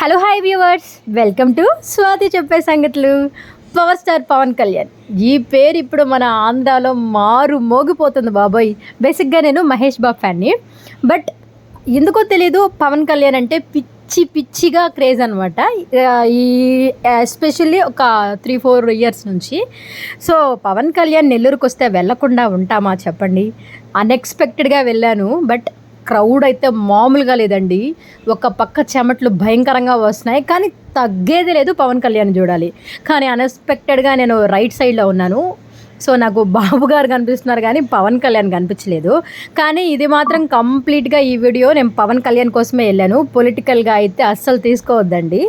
Hello hi viewers. Welcome to Swathi చెప్పే సంగతులు. Power star Pawan Kalyan. ఈ పేరు ఇప్పుడు మన ఆంధ్రాలో మారు మోగిపోతుంది బాబోయ్. బేసిక్గా నేను మహేష్ బాబు ఫ్యాన్ని. బట్ ఎందుకో తెలియదు పవన్ కళ్యాణ్ అంటే పిచ్చి పిచ్చిగా క్రేజ్ అనమాట ఈ ఎస్పెషల్లీ ఒక త్రీ ఫోర్ ఇయర్స్ నుంచి. సో పవన్ కళ్యాణ్ నెల్లూరుకు వస్తే వెళ్ళకుండా ఉంటామా చెప్పండి. అన్ఎక్స్పెక్టెడ్గా వెళ్ళాను బట్ క్రౌడ్ అయితే మామూలుగా లేదండి. ఒక పక్క చెమట్లు భయంకరంగా వస్తున్నాయి. కానీ తగ్గేది లేదు పవన్ కళ్యాణ్ చూడాలి. కానీ అన్ఎక్స్పెక్టెడ్గా నేను రైట్ సైడ్లో ఉన్నాను. సో నాకు బాబు గారు కనిపిస్తున్నారు కానీ పవన్ కళ్యాణ్ కనిపించలేదు. కానీ ఇది మాత్రం కంప్లీట్గా ఈ వీడియో నేను పవన్ కళ్యాణ్ కోసమే వెళ్ళాను. పొలిటికల్గా అయితే అస్సలు తీసుకోవద్దండి.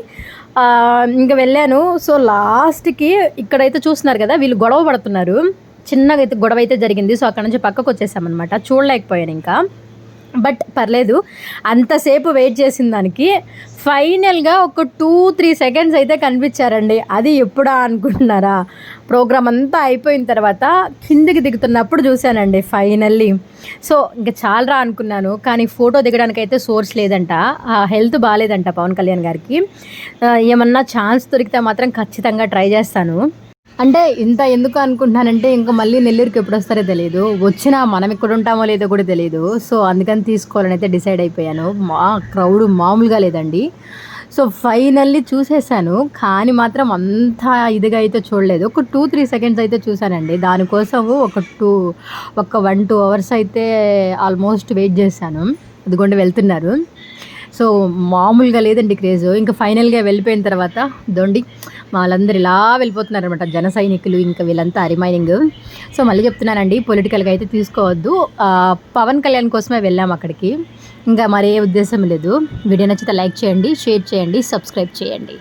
ఇంకా వెళ్ళాను. సో లాస్ట్కి ఇక్కడైతే చూస్తున్నారు కదా వీళ్ళు గొడవ పడుతున్నారు. చిన్నగా అయితే గొడవ అయితే జరిగింది. సో అక్కడ నుంచి పక్కకు వచ్చేసామన్నమాట. చూడలేకపోయాను ఇంకా. బట్ పర్లేదు అంతసేపు వెయిట్ చేసిన దానికి ఫైనల్గా ఒక టూ త్రీ సెకండ్స్ అయితే కనిపించారండి. అది ఎప్పుడా అనుకుంటున్నారా? ప్రోగ్రామ్ అంతా అయిపోయిన తర్వాత కిందికి దిగుతున్నప్పుడు చూశానండి ఫైనల్లీ. సో ఇంకా చాలరా అనుకున్నాను కానీ ఫోటో దిగడానికి అయితే సోర్స్ లేదంట. హెల్త్ బాగాలేదంట పవన్ కళ్యాణ్ గారికి. ఏమన్నా ఛాన్స్ దొరికితే మాత్రం ఖచ్చితంగా ట్రై చేస్తాను. అంటే ఇంత ఎందుకు అనుకుంటున్నానంటే ఇంకా మళ్ళీ నెల్లూరుకి ఎప్పుడు వస్తారో తెలియదు వచ్చినా మనం ఇక్కడ ఉంటామో లేదో కూడా తెలియదు సో అందుకని తీసుకోవాలని అయితే డిసైడ్ అయిపోయాను. మా క్రౌడ్ మామూలుగా లేదండి. సో ఫైనల్లీ చూసేసాను కానీ మాత్రం అంత ఇదిగా అయితే చూడలేదు. ఒక టూ త్రీ సెకండ్స్ అయితే చూశానండి. దానికోసం ఒక టూ ఒక వన్ టూ అవర్స్ అయితే ఆల్మోస్ట్ వెయిట్ చేశాను. అదిగోండి వెళ్తున్నారు. సో మామూలుగా లేదండి క్రేజ్. ఇంకా ఫైనల్గా వెళ్ళిపోయిన తర్వాత దొండి వాళ్ళందరూ ఇలా వెళ్ళిపోతున్నారు అనమాట జన సైనికులు ఇంకా వీళ్ళంతా రిమైనింగ్. సో మళ్ళీ చెప్తున్నానండి పొలిటికల్గా అయితే తీసుకోవద్దు. పవన్ కళ్యాణ్ కోసమే వెళ్ళాం అక్కడికి. ఇంకా మరే ఉద్దేశం లేదు. వీడియో నచ్చితే లైక్ చేయండి షేర్ చేయండి సబ్స్క్రైబ్ చేయండి.